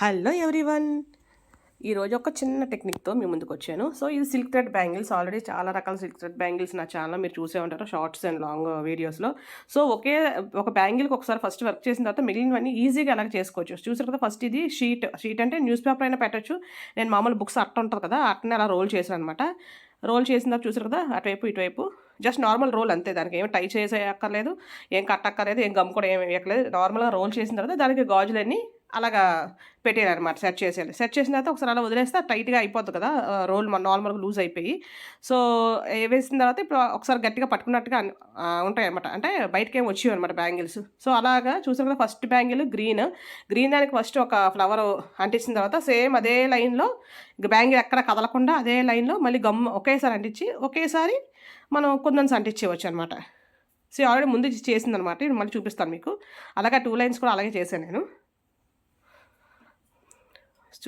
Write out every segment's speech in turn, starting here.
Hello everyone. ఈరోజు ఒక చిన్న టెక్నిక్తో మీ ముందుకు వచ్చాను. సో ఇది సిల్క్ థ్రెడ్ బ్యాంగిల్స్ ఆల్రెడీ చాలా రకాల సిల్క్ థ్రెడ్ బ్యాంగిల్స్ నా ఛానల్ మీరు చూసే ఉంటారు షార్ట్స్ అండ్ లాంగ్ వీడియోస్లో సో ఒకే ఒక బ్యాంగిల్కి ఒకసారి ఫస్ట్ వర్క్ చేసిన తర్వాత మిగిలినవన్నీ ఈజీగా అలాగే చేసుకోవచ్చు. చూసారు కదా ఫస్ట్ ఇది షీట్ షీట్ అంటే న్యూస్ పేపర్ అయినా పెట్టచ్చు. నేను మామూలు బుక్స్ అట్ట ఉంటుంది కదా అట్టనే అలా రోల్ చేశాను అనమాట రోల్ చేసిన తర్వాత చూసారు కదా అటువైపు ఇటువైపు. జస్ట్ నార్మల్ రోల్ అంతే దానికి ఏమి టై చేసే అక్కర్లేదు ఏం కట్టక్కర్లేదు ఏం గమ్ కూడా ఏమి వేయక్కర్లేదు. నార్మల్గా రోల్ చేసిన తర్వాత దానికి గాజులన్నీ అలాగా పెట్టేయాలి అనమాట సెట్ చేసేయాలి. సెట్ చేసిన తర్వాత ఒకసారి అలా వదిలేస్తే టైట్గా అయిపోతుంది కదా రోల్ మన నార్మల్గా లూజ్ అయిపోయి. సో వేసిన తర్వాత ఇప్పుడు ఒకసారి గట్టిగా పట్టుకున్నట్టుగా ఉంటాయి అనమాట అంటే బయటకి వచ్చేవి అనమాట బ్యాంగిల్స్. సో అలాగా చూసారు కదా ఫస్ట్ బ్యాంగిల్ గ్రీన్. గ్రీన్ దానికి ఫస్ట్ ఒక ఫ్లవర్ అంటించిన తర్వాత సేమ్ అదే లైన్లో బ్యాంగిల్ ఎక్కడ కదలకుండా అదే లైన్లో మళ్ళీ గమ్ ఒకేసారి అంటించి ఒకేసారి మనం కుందన్స్ అంటించేవచ్చు అనమాట సో ఆల్రెడీ ముందు చేసిందనమాట మళ్ళీ చూపిస్తాను మీకు. అలాగే టూ లైన్స్ కూడా అలాగే చేశాను నేను.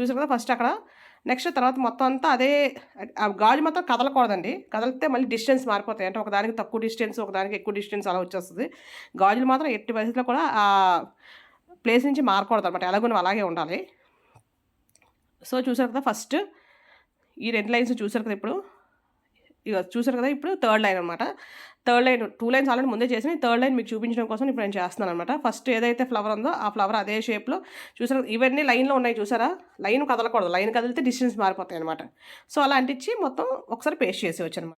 చూసారు కదా ఫస్ట్ అక్కడ. నెక్స్ట్ తర్వాత మొత్తం అంతా అదే ఆ మొత్తం కదలకూడదండి. కదిలితే మళ్ళీ డిస్టెన్స్ మారిపోతాయి. అంటే ఒకదానికి తక్కువ డిస్టెన్స్ ఒకదానికి ఎక్కువ డిస్టెన్స్ అలా వచ్చేస్తుంది. గాజులు మాత్రం ఎట్టి పరిస్థితిలో కూడా ఆ ప్లేస్ నుంచి మారకూడదు అనమాట ఎలాగో అలాగే ఉండాలి. సో చూసారు కదా ఫస్ట్ ఈ రెండు లైన్స్ చూసారు కదా ఇప్పుడు ఇక చూసారు కదా ఇప్పుడు థర్డ్ లైన్ అనమాట third line two lines already ముందే చేసి థర్డ్ లైన్ మీకు చూపించడం కోసం ఇప్పుడు నేను చేస్తున్నాను అనమాట ఫస్ట్ ఏదైతే ఫ్లవర్ ఉందో ఆ ఫ్లవర్ అదే షేప్లో చూసారు ఇవన్నీ లైన్లో ఉన్నాయి చూసారా? లైన్ కదలకూడదు. లైన్ కదిలితే డిస్టెన్స్ మారిపోతాయి అనమాట సో అలా అంటించి మొత్తం ఒకసారి పేస్ట్ చేసేవచ్చు అనమాట